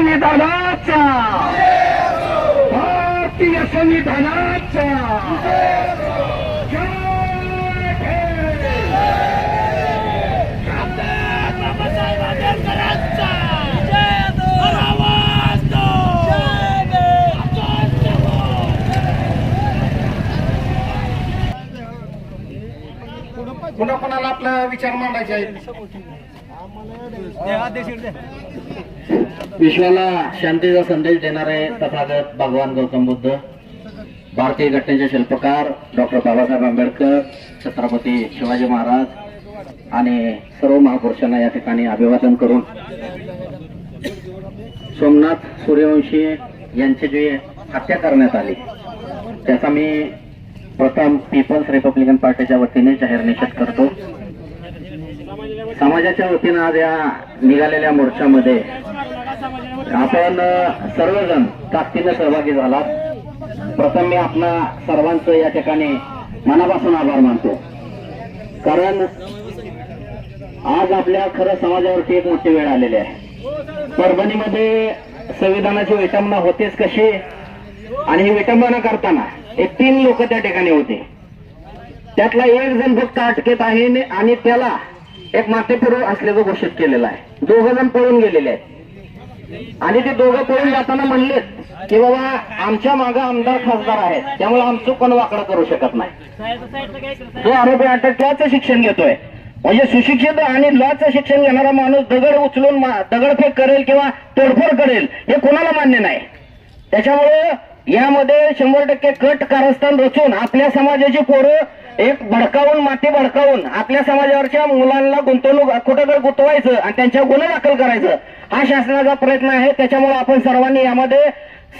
संविधानाचा भारतीय संविधानाचा जय भीम. बाबासाहेब आंबेडकरांचा आवाज दो. आकाश दो. पुन्हा कोणाला आपला विचार मांडायचे आहेत विश्वाला शांतीचा संदेश देणारे तथागत भगवान गौतम बुद्ध भारतीय घटनेचे शिल्पकार डॉक्टर बाबासाहेब आंबेडकर छत्रपती शिवाजी महाराज आणि सर्व महापुरुषांना या ठिकाणी अभिवादन करून सोमनाथ सूर्यवंशी यांची जी हत्या करण्यात आली त्याचा मी प्रथम पीपल्स रिपब्लिकन पार्टीच्या वतीने जाहीर निषेध करतो. समाजाच्या वतीनं आज या निघालेल्या मोर्चामध्ये आपण सर्वजण ताकदीने सहभागी झालात. प्रथम मी आपणा सर्वांचं या ठिकाणी मनापासून आभार मानतो. कारण आज आपल्या खरं समाजावरती एक मोठी वेळ आलेली आहे. परभणीमध्ये संविधानाची विटंबना होतेच कशी? आणि ही विटंबना करताना हे तीन लोक त्या ठिकाणी होते. त्यातला एक जण फक्त अटकेत आहे आणि त्याला एक मातेपूर्व असल्याचं घोषित केलेलं आहे. दोघ जण पळून गेलेले आहेत. आणि ते दोघं पळून जाताना म्हणलेत की बाबा आमच्या मागे आमदार खासदार आहेत त्यामुळे आमचं कोण वाकडं करू शकत नाही. तो आरोपी आता त्याचं शिक्षण घेतोय. म्हणजे सुशिक्षित आणि लॉचं शिक्षण घेणारा माणूस दगड उचलून दगडफेक करेल किंवा तोडफोड करेल हे कोणाला मान्य नाही. त्याच्यामुळे यामध्ये शंभर टक्के कट कारस्थान रचून आपल्या समाजाची पोरं एक भडकावून माती भडकावून. आपल्या समाजावरच्या मुलांना गुंतवणूक कुठं गुंतवायचं आणि त्यांच्या गुन्हे दाखल करायचं. हा शासनाचा प्रयत्न आहे. त्याच्यामुळे आपण सर्वांनी यामध्ये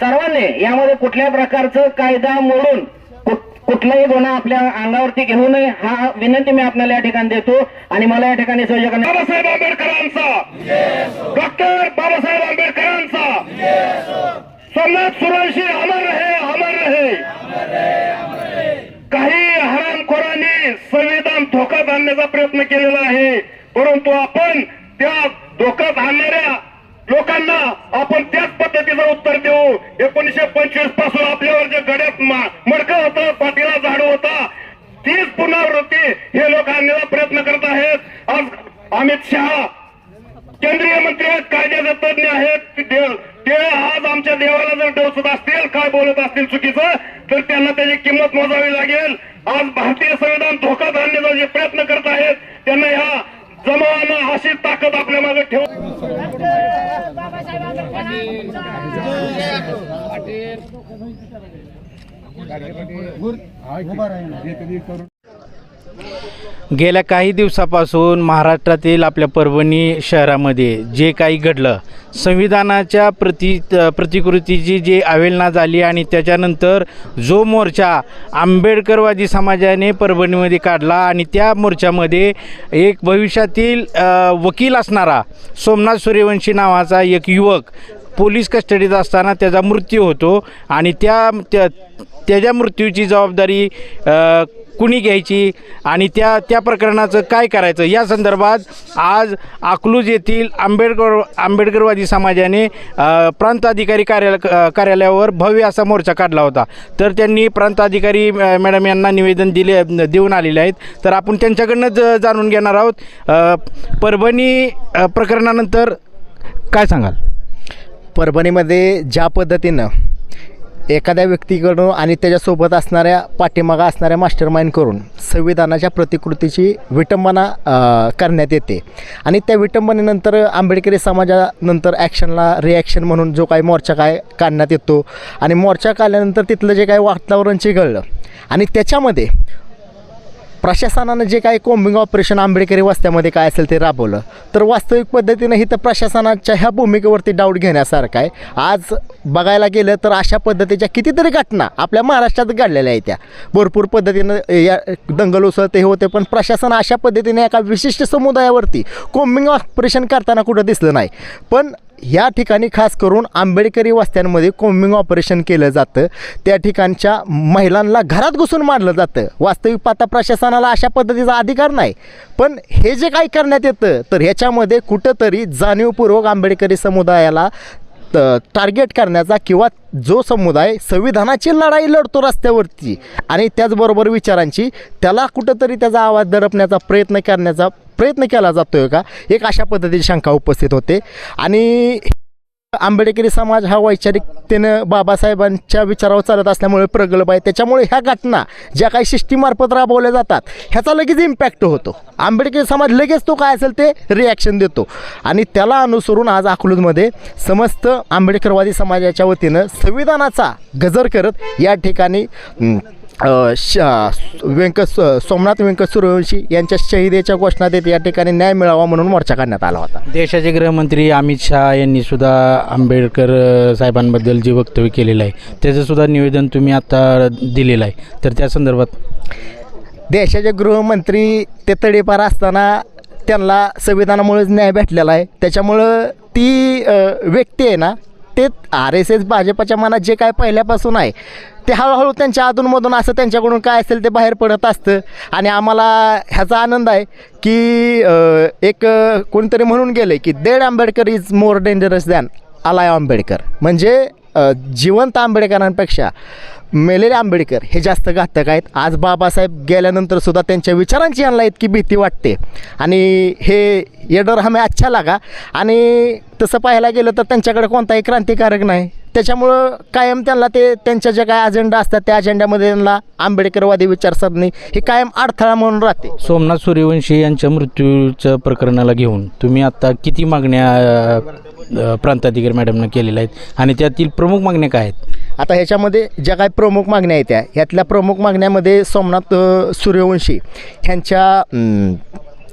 सर्वांनी यामध्ये कुठल्या प्रकारचं कायदा मोडून कुठ- कुठलाही गुन्हा आपल्या अंगावरती घेऊ नये हा विनंती मी आपल्याला या ठिकाणी देतो. आणि मला या ठिकाणी बाबासाहेब आंबेडकरांचा. डॉक्टर बाबासाहेब आंबेडकरांचा. सोमनाथ सुरवंशी अमर रहे अमर रहे. काही हरामखोरांनी संविधान धोका बांधण्याचा प्रयत्न केलेला आहे परंतु आपण त्या धोका बांधणाऱ्या लोकांना आपण त्याच पद्धतीचं उत्तर देऊ एकोणीशे पंचवीसपासून आपल्यावर जे गड्यात मडकं होतं पाठीला झाड होता तीच पुनरावृत्ती हे लोक आणण्याचा प्रयत्न करत आहेत आज अमित शहा केंद्रीय मंत्री आहेत कायद्याचे तज्ञ आहेत ते देव- ते आज आमच्या देवाला जर डोसत असतील काय बोलत असतील चुकीचं तर त्यांना त्याची किंमत मोजावी लागेल आज भारतीय संविधान धोक्यात आणण्याचा जे प्रयत्न करत आहेत त्यांना ह्या अशी ताकद आपल्या मागे ठेव. बाबासाहेब आंबेडकरांचा गेल्या काही दिवसापासून महाराष्ट्रातील आपल्या परभणी शहरामध्ये जे काही घडलं संविधानाच्या प्रति प्रतिकृतीची जी अवेलना झाली आणि त्याच्यानंतर जो मोर्चा आंबेडकरवादी समाजाने परभणीमध्ये काढला आणि त्या मोर्चामध्ये एक भविष्यातील वकील असणारा सोमनाथ सूर्यवंशी नावाचा एक युवक पोलीस कस्टडीत असताना त्याचा मृत्यू होतो आणि त्या त्या- त्याच्या मृत्यूची जबाबदारी कुणी घ्यायची आणि त्या त्या प्रकरणाचं काय करायचं? या संदर्भात आज अकलूज येथील आंबेडकर आंबेडकरवादी समाजाने प्रांताधिकारी प्रांत अधिकारी कार्यालय कार्यालयावर भव्य असा मोर्चा काढला होता. तर त्यांनी प्रांत अधिकारी मॅडम यांना निवेदन दिले देऊन आलेले आहेत. तर आपण त्यांच्याकडनं जाणून घेणार आहोत. परभणी प्रकरणानंतर काय सांगाल? परभणीमध्ये ज्या पद्धतीनं एखाद्या व्यक्तीकडून आणि त्याच्यासोबत असणाऱ्या पाठीमागा असणाऱ्या मास्टर माइंड करून संविधानाच्या प्रतिकृतीची विटंबना करण्यात येते. आणि त्या विटंबनेनंतर आंबेडकरी समाजानंतर ॲक्शनला रिॲक्शन म्हणून जो काही मोर्चा काय काढण्यात येतो. आणि मोर्चा काढल्यानंतर तिथलं जे काही वातावरण चिघळलं आणि त्याच्यामध्ये प्रशासनानं जे काही कोम्बिंग ऑपरेशन आंबेडकरी वस्त्यामध्ये काय असेल ते राबवलं. तर वास्तविक पद्धतीनं ही तर प्रशासनाच्या ह्या भूमिकेवरती डाऊट घेण्यासारखं आहे. आज बघायला गेलं तर अशा पद्धतीच्या कितीतरी घटना आपल्या महाराष्ट्रात घडलेल्या आहेत त्या. भरपूर पद्धतीनं या दंगल उसळते हे होते पण प्रशासन अशा पद्धतीने एका विशिष्ट समुदायावरती कोम्बिंग ऑपरेशन करताना कुठं दिसलं नाही. पण ह्या ठिकाणी खास करून आंबेडकरी वस्त्यांमध्ये कोम्बिंग ऑपरेशन केलं जातं. त्या ठिकाणच्या महिलांना घरात घुसून मारलं जातं. वास्तविक पाता प्रशासनाला अशा पद्धतीचा अधिकार नाही. पण हे जे काही करण्यात येतं तर ह्याच्यामध्ये कुठंतरी जाणीवपूर्वक आंबेडकरी समुदायाला टार्गेट करण्याचा किंवा जो समुदाय संविधानाची लढाई लढतो रस्त्यावरती आणि त्याचबरोबर विचारांची त्याला कुठंतरी त्याचा आवाज दडपण्याचा प्रयत्न करण्याचा प्रयत्न केला जातो आहे का? एक अशा पद्धतीची शंका उपस्थित होते. आणि आंबेडकरी समाज हा वैचारिकतेनं बाबासाहेबांच्या विचारावर चालत असल्यामुळे प्रगल्भ आहे. त्याच्यामुळे ह्या घटना ज्या काही शिष्टीमार्फत राबवल्या जातात ह्याचा लगेच इम्पॅक्ट होतो. आंबेडकरी समाज लगेच तो काय असेल ते रिॲक्शन देतो. आणि त्याला अनुसरून आज अकलूजमध्ये समस्त आंबेडकरवादी समाजाच्या वतीनं संविधानाचा गजर करत या ठिकाणी श व्यंकट सोमनाथ व्यंकट सूर्यवंशी यांच्या शहीदेच्या घोषणा देत या ठिकाणी न्याय मिळावा म्हणून मोर्चा काढण्यात आला होता. देशाचे गृहमंत्री अमित शहा यांनी सुद्धा आंबेडकर साहेबांबद्दल जे वक्तव्य केलेलं आहे त्याचं सुद्धा निवेदन तुम्ही आता दिलेलं आहे. तर त्या संदर्भात? देशाचे गृहमंत्री ते तडीपार असताना त्यांना संविधानामुळेच न्याय भेटलेला आहे. त्याच्यामुळं ती व्यक्ती आहे ना ते आर एस एस भाजपाच्या मनात जे काय पहिल्यापासून आहे ते हळूहळू त्यांच्या अधूनमधून असं त्यांच्याकडून काय असेल ते बाहेर पडत असतं. आणि आम्हाला ह्याचा आनंद आहे की एक कोणीतरी म्हणून गेलं की dead Ambedkar is more dangerous than alive Ambedkar. म्हणजे जिवंत आंबेडकरांपेक्षा मेलेले आंबेडकर हे जास्त घातक आहेत. आज बाबासाहेब गेल्यानंतर सुद्धा त्यांच्या विचारांची यांना इतकी भीती वाटते. आणि हे येडर हमे अच्छा लागा. आणि तसं पाहायला गेलं तर त्यांच्याकडे कोणताही क्रांतिकारक नाही. त्याच्यामुळं कायम त्यांना ते त्यांच्या ज्या काय अजेंडा असतात त्या अजेंड्यामध्ये त्यांना आंबेडकरवादी विचारसरणी ही कायम अडथळा म्हणून राहते. सोमनाथ सूर्यवंशी यांच्या मृत्यूच्या प्रकरणाला घेऊन तुम्ही आता किती मागण्या प्रांताधिकारी मॅडमनं केलेल्या आहेत? आणि त्यातील प्रमुख मागण्या काय आहेत? आता ह्याच्यामध्ये ज्या काही प्रमुख मागण्या आहेत त्या ह्यातल्या प्रमुख मागण्यामध्ये सोमनाथ सूर्यवंशी ह्यांच्या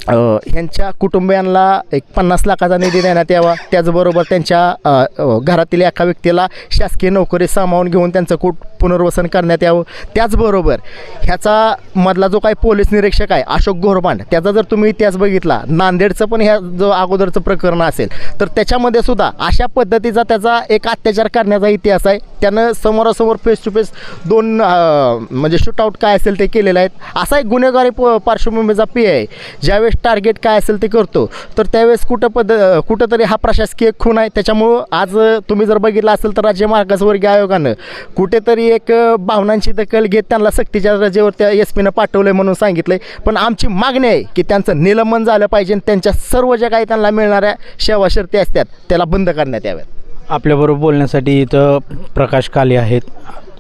ह्यांच्या कुटुंबियांना एक पन्नास लाखाचा निधी देण्यात यावा. त्याचबरोबर त्यांच्या घरातील एका व्यक्तीला शासकीय नोकरी सामावून घेऊन त्यांचं कुट पुनर्वसन करण्यात यावं. त्याचबरोबर ह्याचा मधला जो काही पोलीस निरीक्षक आहे अशोक घोरबांड त्याचा जर तुम्ही इतिहास बघितला नांदेडचं पण ह्या जो अगोदरचं प्रकरण असेल तर त्याच्यामध्ये सुद्धा अशा पद्धतीचा त्याचा एक अत्याचार करण्याचा इतिहास आहे. त्यानं समोरासमोर फेस टू फेस दोन म्हणजे शूटआउट काय असेल ते केलेलं आहेत. असा एक गुन्हेगारी प पार्श्वभूमीचा पी आहे. ज्यावेळी ज्यावेळेस टार्गेट काय असेल ते करतो. तर त्यावेळेस कुठं पद कुठंतरी हा प्रशासकीय खून आहे. त्याच्यामुळं आज तुम्ही जर बघितलं असेल तर राज्य मागासवर्गीय आयोगानं कुठेतरी एक भावनांची दखल घेत त्यांना सक्तीच्या रजेवर त्या एस पीनं पाठवलं म्हणून सांगितलं आहे पण आमची मागणी आहे की त्यांचं निलंबन झालं पाहिजे आणि त्यांच्या सर्व ज्या काही त्यांना मिळणाऱ्या सेवा शर्ती असतात त्याला बंद करण्यात याव्यात. आपल्याबरोबर बोलण्यासाठी इथं प्रकाश काले आहेत.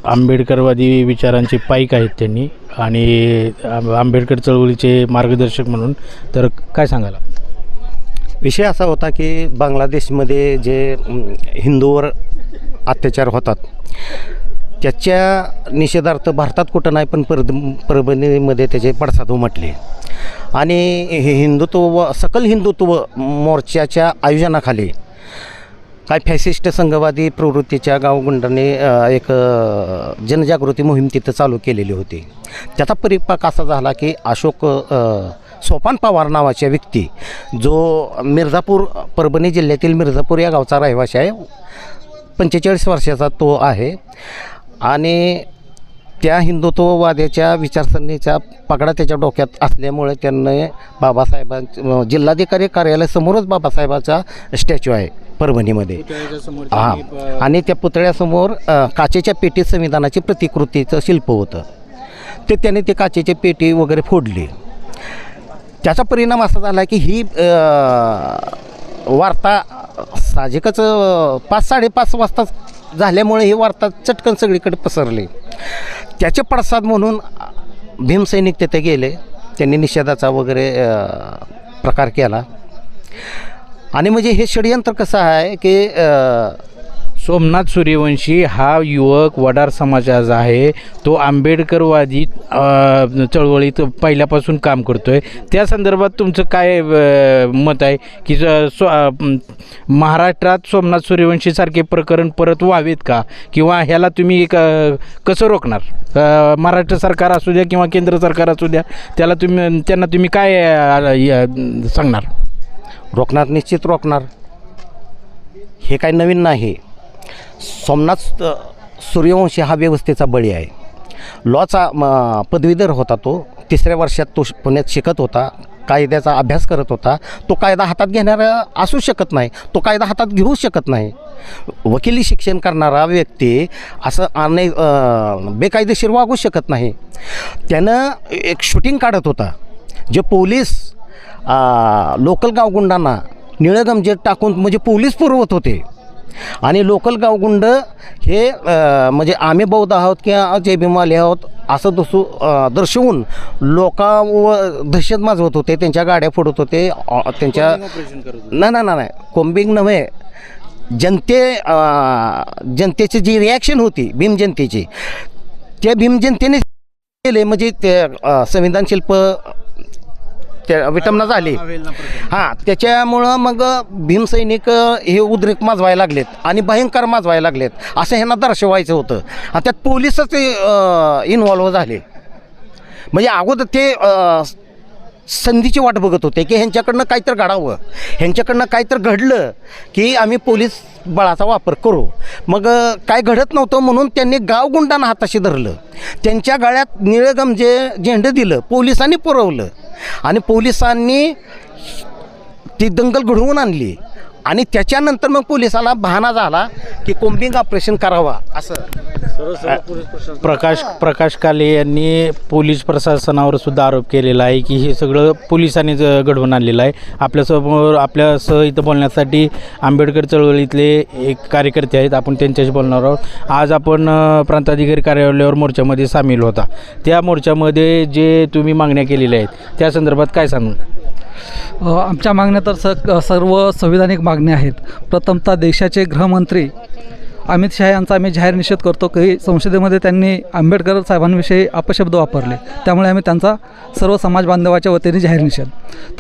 आंबेडकरवादी विचारांचे पाईक आहेत त्यांनी. आणि आंबेडकर चळवळीचे मार्गदर्शक म्हणून. तर काय सांगायला विषय असा होता की बांगलादेशमध्ये जे हिंदूवर अत्याचार होतात त्याच्या निषेधार्थ भारतात कुठं नाही पण पर परभणीमध्ये त्याचे पडसाद उमटले. आणि हे हिंदुत्व सकल हिंदुत्व मोर्चाच्या आयोजनाखाली काय फॅसिस्ट संघवादी प्रवृत्तीच्या गावगुंडाने एक जनजागृती मोहीम तिथं चालू केलेली होती. त्याचा परिपाक असा झाला की अशोक सोपान पवार नावाच्या व्यक्ती जो मिर्झापूर परभणी जिल्ह्यातील मिर्झापूर या गावचा रहिवासी आहे पंचेचाळीस वर्षाचा तो आहे. आणि त्या हिंदुत्ववाद्याच्या विचारसरणीचा पगडा त्याच्या डोक्यात असल्यामुळे त्यांनी बाबासाहेबांच्या जिल्हाधिकारी कार्यालयासमोरच बाबासाहेबाचा स्टॅच्यू आहे परभणीमध्ये. हां. आणि त्या पुतळ्यासमोर काचेच्या पेटीत संविधानाची प्रतिकृतीचं शिल्प होतं. ते त्याने ते काचेची पेटी वगैरे फोडली. त्याचा परिणाम असा झाला की ही वार्ता साहजिकच पाच साडेपाच वाजता झाल्यामुळे ही वार्ता चटकन सगळीकडे पसरली. त्याचे पडसाद म्हणून भीमसैनिक तिथे गेले. त्यांनी निषेधाचा वगैरे प्रकार केला. आणि म्हणजे हे षडयंत्र कसं आहे की सोमनाथ सूर्यवंशी हा युवक वडार समाजाचा आहे. तो आंबेडकरवादी चळवळीत पहिल्यापासून काम करतो आहे त्या संदर्भात तुमचं काय मत आहे? की सो महाराष्ट्रात सोमनाथ सूर्यवंशीसारखे प्रकरण परत व्हावेत का? किंवा ह्याला तुम्ही क- कसं रोखणार? महाराष्ट्र सरकार असू द्या किंवा केंद्र सरकार असू द्या त्याला तुम्ही त्यांना तुम्ही काय सांगणार? रोखणार निश्चित रोखणार. हे काय नवीन नाही. सोमनाथ सूर्यवंशी हा व्यवस्थेचा बळी आहे. लॉचा म, पदवीधर होता तो. तिसऱ्या वर्षात तो पुण्यात शिकत होता. कायद्याचा अभ्यास करत होता. तो कायदा हातात घेणारा असू शकत नाही. तो कायदा हातात घेऊ शकत नाही. वकिली शिक्षण करणारा व्यक्ती असं अनेक बेकायदेशीर वागू शकत नाही. त्यानं एक शूटिंग काढत होता जे पोलीस लोकल गावगुंडांना निळगमजेत टाकून म्हणजे पोलीस पुरवत होते. आणि लोकल गावगुंड हे म्हणजे आम्ही बौद्ध आहोत किंवा जय भीमाले आहोत असं दसू दर्शवून लोकांवर दहशत माजवत होते त्यांच्या गाड्या फोडत होते त्यांच्या नाही नाही नाही कोम्बिंग नव्हे. जनते जनतेची जी रिॲक्शन होती भीम जनतेची त्या भीम जनतेने केले म्हणजे ते संविधान शिल्प त्या विटंबना झाली. हां त्याच्यामुळं मग भीमसैनिक हे उद्रेक माजवायला लागलेत आणि भयंकर माजवायला लागलेत. असं ह्यांना दर्शवायचं होतं. आणि त्यात पोलिसच इन्व्हॉल्व झाले. म्हणजे अगोदर ते संधीची वाट बघत होते की ह्यांच्याकडनं काहीतरी घडावं. ह्यांच्याकडनं काहीतरी घडलं की आम्ही पोलीस बळाचा वापर करू. मग काय घडत नव्हतं म्हणून त्यांनी गावगुंडांना हाताशी धरलं. त्यांच्या गळ्यात निळगम जे झेंडं दिलं पोलिसांनी पुरवलं. आणि पोलिसांनी ती दंगल घडवून आणली. आणि त्याच्यानंतर मग पोलिसाला भाना झाला की कोम्बिंग ऑपरेशन करावा असं. प्रकाश प्रकाश काले यांनी पोलीस प्रशासनावर सुद्धा आरोप केलेला आहे की हे सगळं पोलिसांनी ज- घडवून आणलेलं आहे. आपल्यासमोर आपल्यासह इथं बोलण्यासाठी आंबेडकर चळवळीतले एक कार्यकर्ते आहेत. आपण त्यांच्याशी बोलणार आहोत. आज आपण प्रांताधिकारी कार्यालयावर मोर्चामध्ये सामील होता. त्या मोर्चामध्ये जे तुम्ही मागण्या केलेल्या आहेत त्या संदर्भात काय सांगू? आमच्या मागण्या तर स सर्व संविधानिक मागण्या आहेत. प्रथमतः देशाचे गृहमंत्री अमित शहा यांचा आम्ही जाहीर निषेध करतो की संसदेमध्ये त्यांनी आंबेडकर साहेबांविषयी अपशब्द वापरले. त्यामुळे आम्ही त्यांचा सर्व समाज बांधवाच्या वतीने जाहीर निषेध.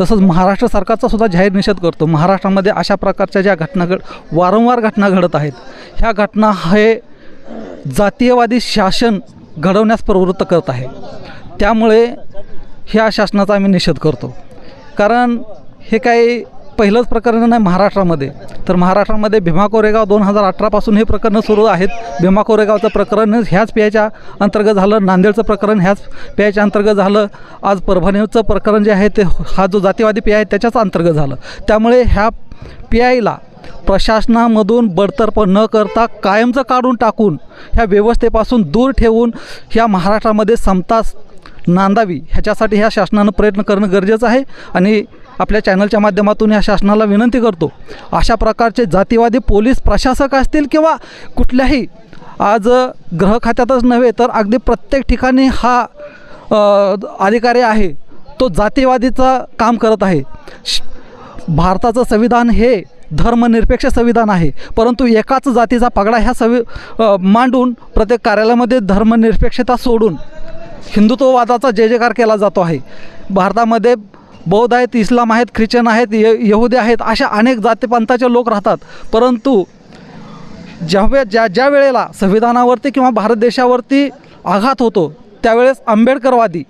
तसंच महाराष्ट्र सरकारचा सुद्धा जाहीर निषेध करतो. महाराष्ट्रामध्ये अशा प्रकारच्या ज्या घटना घड वारंवार घटना घडत आहेत ह्या घटना हे जातीयवादी शासन घडवण्यास प्रवृत्त करत आहे. त्यामुळे ह्या शासनाचा आम्ही निषेध करतो. कारण हे काही पहिलंच प्रकरण नाही महाराष्ट्रामध्ये. तर महाराष्ट्रामध्ये भीमा कोरेगाव दोन हजार अठरापासून हे प्रकरणं सुरू आहेत. भीमा कोरेगावचं प्रकरण ह्याच पियाच्या अंतर्गत झालं. नांदेडचं प्रकरण ह्याच पियाच्या अंतर्गत झालं. आज परभणीचं प्रकरण जे आहे ते हा जो जातीवादी पिया आहे त्याच्याच अंतर्गत झालं. त्यामुळे ह्या पी प्रशासनामधून बडतर्फ न करता कायमचं काढून टाकून ह्या व्यवस्थेपासून दूर ठेवून ह्या महाराष्ट्रामध्ये समता नांदावी. ह्याच्यासाठी ह्या शासनानं प्रयत्न करणं गरजेचं आहे आणि आपल्या चॅनलच्या माध्यमातून ह्या शासनाला विनंती करतो. अशा प्रकारचे जातीवादी पोलीस प्रशासक असतील किंवा कुठल्याही आज ग्रह खात्यातच नव्हे तर अगदी प्रत्येक ठिकाणी हा अधिकारी आहे तो जातीवादीचं काम करत आहे. श- भारताचं संविधान हे धर्मनिरपेक्ष संविधान आहे. परंतु एकाच जातीचा पगडा ह्या सवि मांडून प्रत्येक कार्यालयामध्ये धर्मनिरपेक्षता सोडून हिंदुत्ववादाचा जय जयकार केला जातो आहे. भारतामध्ये बौद्ध आहेत इस्लाम आहेत ख्रिश्चन आहेत य यहुदी आहेत अशा अनेक जातीपंथाचे लोक राहतात. परंतु ज्यावेळे ज्या ज्या वेळेला संविधानावरती किंवा भारत देशावरती आघात होतो त्यावेळेस आंबेडकरवादी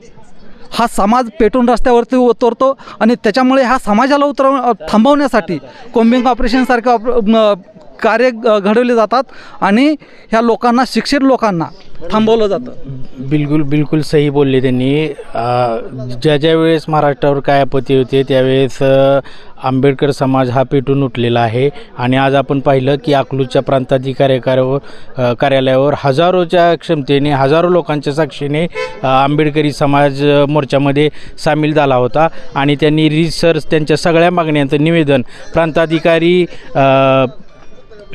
हा समाज पेटून रस्त्यावरती उतरतो आणि त्याच्यामुळे ह्या समाजाला उतर थांबवण्यासाठी कोम्बिंग ऑपरेशनसारख्या ऑप कार्य घडवले जातात आणि ह्या लोकांना शिक्षित लोकांना थांबवलं जातं. बिलकुल बिलकुल सही बोलले त्यांनी. ज्या ज्या वेळेस महाराष्ट्रावर काय आपत्ती होते त्यावेळेस आंबेडकर समाज हा पेटून उठलेला आहे. आणि आज आपण पाहिलं की अकलूजच्या प्रांताधिकारी कार्यावर कार्यालयावर हजारोच्या क्षमतेने हजारो लोकांच्या साक्षीने आंबेडकरी समाज मोर्चामध्ये सामील झाला होता. आणि त्यांनी रिसर्च त्यांच्या सगळ्या मागण्यांचं निवेदन प्रांताधिकारी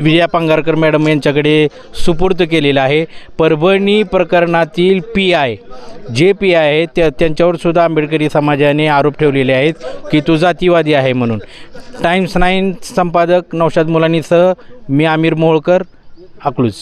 विजया पांगारकर मॅडम यांच्याकडे सुपूर्द केलेलं आहे. परभणी प्रकरणातील पी आय जे पी आय आहे त्या त्यांच्यावरसुद्धा आंबेडकरी समाजाने आरोप ठेवलेले आहेत की तो जातीवादी आहे म्हणून. टाईम्स नाईन संपादक नौशाद मुलानीसह मी आमिर मोहोळकर अकलूज.